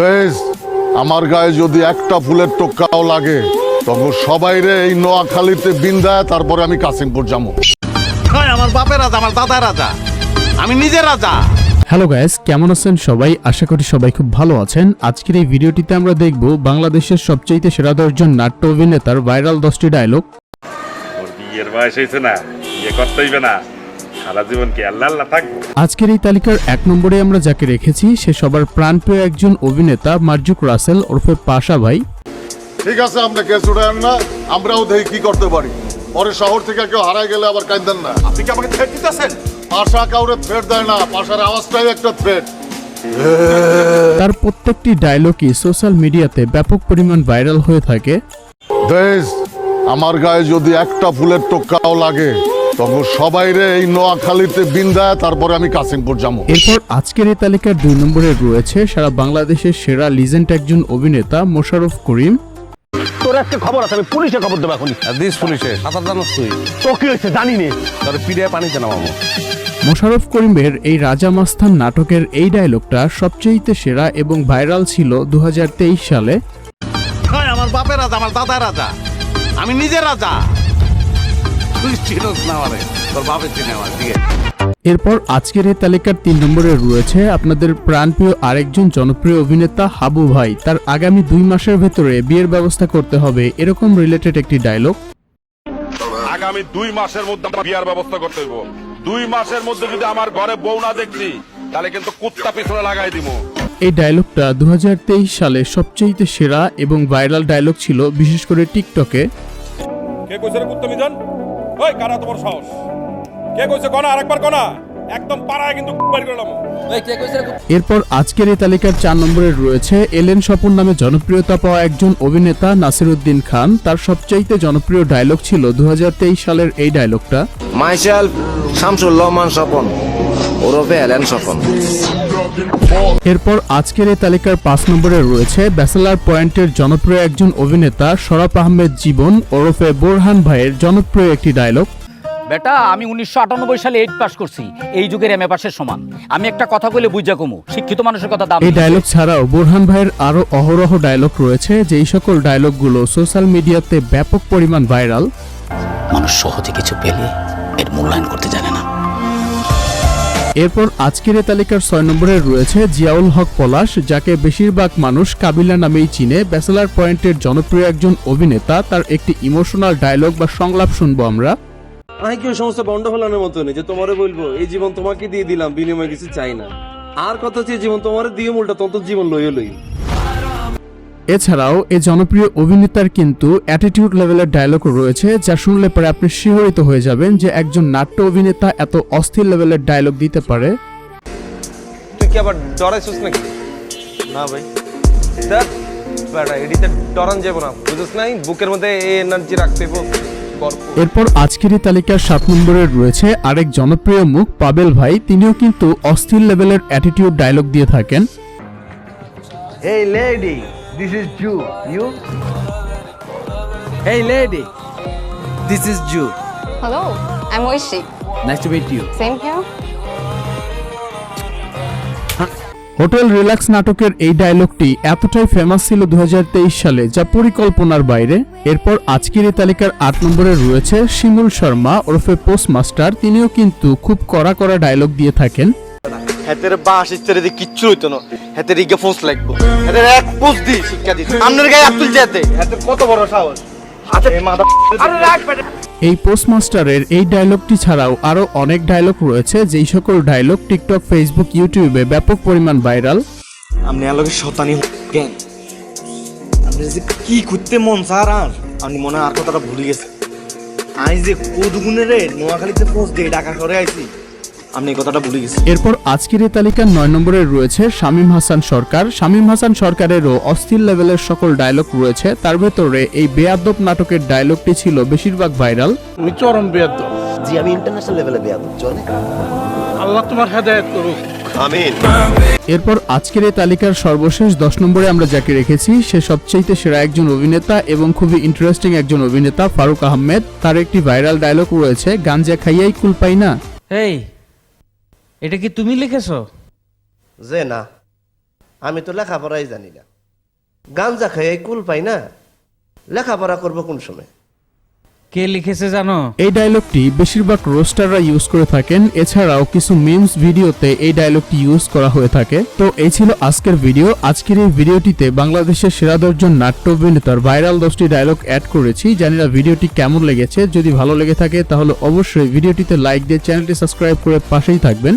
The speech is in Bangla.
বেশ আমার গায়ে যদি একটা ফুলের টোকাও লাগে তখন সবাই রে এই নোয়াখালীতে বিন্দায় তারপরে আমি কাসিমপুর যাব। হয় আমার বাপের রাজা আমার দাদা রাজা। আমি নিজে রাজা। হ্যালো গাইস কেমন আছেন সবাই? আশা করি সবাই খুব ভালো আছেন। আজকের এই ভিডিওটিতে আমরা দেখব বাংলাদেশের সবচেয়ে সেরা দশজন নাট্য অভিনেতার ভাইরাল দশটি ডায়লগ বিয়ের বয়স হয়েছে না বিয়ে করতে হইবে না। সারা জীবন কি আল্লাহ আল্লাহ থাকব? আজকের এই তালিকার এক নম্বরে আমরা যাকে রেখেছি সে সবার প্রাণপ্রিয় একজন অভিনেতা মার্জুক রাসেল ওরফে পাশা ভাই। ঠিক আছে আপনি কেস উঠায়েন না আমরাও দেখি কি করতে পারি। পরে শহর থেকে কেউ হারায় গেলে আবার কাঁদেন না। আপনি কি আমাকে থ্রেট দিতেছেন? পাশা কাউরে থ্রেট দেয় না পাশার আওয়াজটাই একটা থ্রেট তার প্রত্যেকটি ডায়লগই সোশ্যাল মিডিয়াতে ব্যাপক পরিমাণ ভাইরাল হয়ে থাকে। বেশ আমার গায়ে যদি একটা ফুলের টোকাও লাগে তখন সবাই রে এই নোয়াখালীতে বিন্দায় তারপরে আমি কাসিমপুর যাব। এরপর আজকের এই তালিকার দুই নম্বরে রয়েছে সারা বাংলাদেশের সেরা লিজেন্ড একজন অভিনেতা মোশাররফ করিম। তোর আজকে খবর আছে আমি পুলিশে খবর দেবো এখনই। দিস পুলিশে। সাঁতার জানোস তুই? তো কি হয়েছে জানি নে। তোর পিড়িয়ে পানিতে নামাবো। মোশাররফ করিমের এই রাজা মাস্তান নাটকের এই ডায়লগটা সবচেয়ে সেরা এবং ভাইরাল ছিল দু হাজার তেইশ সালে। হয় আমার বাপের রাজা আমার দাদা রাজা। আমি নিজে রাজা। তুই চিনোস না আমারে তোর বাপের চিনে আমার দিকে এরপর আজকের এই তালিকার তিন নম্বরে রয়েছে আপনাদের প্রাণপ্রিয় আরেকজন জনপ্রিয় অভিনেতা হাবু ভাই। তার আগামী দুই মাসের ভেতরে বিয়ের ব্যবস্থা করতে হবে এরকম রিলেটেড একটি ডায়লগ আগামী দুই মাসের মধ্যে আমার বিয়ার ব্যবস্থা করতে হইব। দুই মাসের মধ্যে যদি আমার ঘরে বউ না দেখছি তাহলে কিন্তু কুত্তা পিছনে লাগাই দিব এই ডায়লগটা দু হাজার তেইশ সালে সবচেয়ে সেরা এবং ভাইরাল ডায়লগ ছিল বিশেষ করে টিকটকে কে কইছে কুত্তা মিজান? ওই কারা তোমার সাহস? কে কইছে কনা? আরেকবার কনা? একদম পাড়ায় কিন্তু বাড়ি করলাম। এরপর আজকের এই তালিকার চার নম্বরে রয়েছে এলেন স্বপন নামে জনপ্রিয়তা পাওয়া একজন অভিনেতা নাসিরুদ্দিন খান। তার সবচাইতে জনপ্রিয় ডায়লগ ছিল দু হাজার তেইশ সালের এই ডায়লগটা মাইসেলফ শামসুল রহমান স্বপন ওরফে এলেন স্বপন। এরপর আজকের এই তালিকার পাঁচ নম্বরে রয়েছে ব্যাচেলার পয়েন্টের জনপ্রিয় একজন অভিনেতা শরাফ আহমেদ জীবন ওরফে বোরহান ভাইয়ের জনপ্রিয় একটি ডায়লগ বেটা আমি উনিশশো আটানব্বই সালে এইট পাস করছি। এই যুগের এম এ পাসের সমান। আমি একটা কথা বলে বুঝা কমু শিক্ষিত মানুষের কথা দাম এই ডায়লগ ছাড়াও বোরহান ভাইয়ের আরও অহরহ ডায়লগ রয়েছে যেই সকল ডায়লগগুলো সোশ্যাল মিডিয়াতে ব্যাপক পরিমাণ ভাইরাল মানুষ সহজে কিছু পেলে এর মূল্যায়ন করতে জানে না। এরপর আজকের তালিকার ছয় নম্বরে রয়েছে জিয়াউল হক পলাশ, যাকে বেশিরভাগ মানুষ কাবিলা নামেই চিনে। ব্যাচেলার পয়েন্টের জনপ্রিয় একজন অভিনেতা, তার একটি ইমোশনাল ডায়লগ বা সংলাপ শুনব আমরা। আমি কি সমস্ত বন্ড ফেলানোর মতো যে তোমারে বলব, এই জীবন তোমাকে দিয়ে দিলাম, বিনিময়ে কিছু চাই না। আর কথা হচ্ছে জীবন তোমার দিয়ে মূলটা তন্ত জীবন লইয়ে লই এছাড়াও এই জনপ্রিয় অভিনেতার কিন্তু অ্যাটিটিউড লেভেলের ডায়লগ রয়েছে যা শুনলে পরে আপনি শিহরিত হয়ে যাবেন যে একজন নাট্য অভিনেতা এত অস্থির লেভেলের ডায়লগ দিতে পারে। তুই কি আবার ডরাইছিস নাকি? না ভাই। দেখ বেটা এডিতে ডরান যাব না নাই? বুকের মধ্যে এই এনার্জি রাখতে এরপর আজকের এই তালিকার সাত নম্বরে রয়েছে আরেক জনপ্রিয় মুখ পাবেল ভাই। তিনিও কিন্তু অস্থির লেভেলের অ্যাটিটিউড ডায়লগ দিয়ে থাকেন। Hey lady, this is Jew. You? Hey lady, this is Jew. Hello, I'm Oishi. Nice to meet you. Same here. Hotel relax নাটকের এই ডায়লগটি এতটাই ফেমাস ছিল দু হাজার তেইশ সালে যা পরিকল্পনার বাইরে এরপর আজকের এই তালিকার আট নম্বরে রয়েছে শিমুল শর্মা ওরফে পোস্ট মাস্টার তিনিও কিন্তু খুব কড়া কড়া ডায়লগ দিয়ে থাকেন হাতের বাস ইচ্ছারে দিয়ে কিচ্ছু হইতো না। হাতের ইগে ফোঁস লাগবো। হাতের এক পোস্ট দি শিক্ষা দিত আপনার গায়ে আতুল যেতে। হাতের কত বড় সাহস। হাতে মাথা আরে রাখ এই পোস্টমাস্টারের এই ডায়লগটি ছাড়াও আরও অনেক ডায়লগ রয়েছে যেই সকল ডায়লগ টিকটক ফেসবুক ইউটিউবে ব্যাপক পরিমাণ ভাইরাল আপনি আলোকে শতানি কেন আপনি যে কি করতে মন স্যার আর আপনি মনে হয় আর কথাটা ভুলে গেছে। আমি যে কোদগুনে রে নোয়াখালীতে পোস্ট দিয়ে ঢাকা সরে আইছি। আপনি এই কথাটা ভুলে গেছেন। এরপর আজকের এই তালিকার নয় নম্বরে রয়েছে শামীম হাসান সরকার। শামীম হাসান সরকারেরও অস্থির লেভেলের সকল ডায়লগ রয়েছে। তার ভেতরে এই বেয়াদব নাটকের ডায়লগটি ছিল বেশিরভাগ ভাইরাল আমি চরম বেয়াদ জি আমি ইন্টারন্যাশনাল লেভেলে বেয়াদ চলে। আল্লাহ তোমার হেদায়ত করুক। এরপর আজকের এই তালিকার সর্বশেষ দশ নম্বরে আমরা যাকে রেখেছি সে সবচেয়ে সেরা একজন অভিনেতা এবং খুবই ইন্টারেস্টিং একজন অভিনেতা ফারুক আহমেদ। তার একটি ভাইরাল ডায়লগ রয়েছে গাঞ্জা খাইয়াই কুল পাই না। এই এটা কি তুমি লিখেছ? যে না, আমি তো লেখাপড়াই জানি না। গাঞ্জা খাই কুল পাই না। লেখাপড়া করব কোন সময়? কে লিখেছে জানো? এই ডায়লগটি বেশিরভাগ রোস্টাররা ইউজ করে থাকেন, এছাড়াও কিছু মিমস ভিডিওতে এই ডায়লগটি ইউজ করা হয়ে থাকে। তো এই ছিল আজকের ভিডিও আজকের এই ভিডিওটিতে বাংলাদেশের সেরা দশজন নাট্য অভিনেতার ভাইরাল দশটি ডায়লগ অ্যাড করেছি। জানি ভিডিওটি কেমন লেগেছে। যদি ভালো লেগে থাকে, তাহলে অবশ্যই ভিডিওটিতে লাইক দিয়ে চ্যানেলটি সাবস্ক্রাইব করে পাশেই থাকবেন।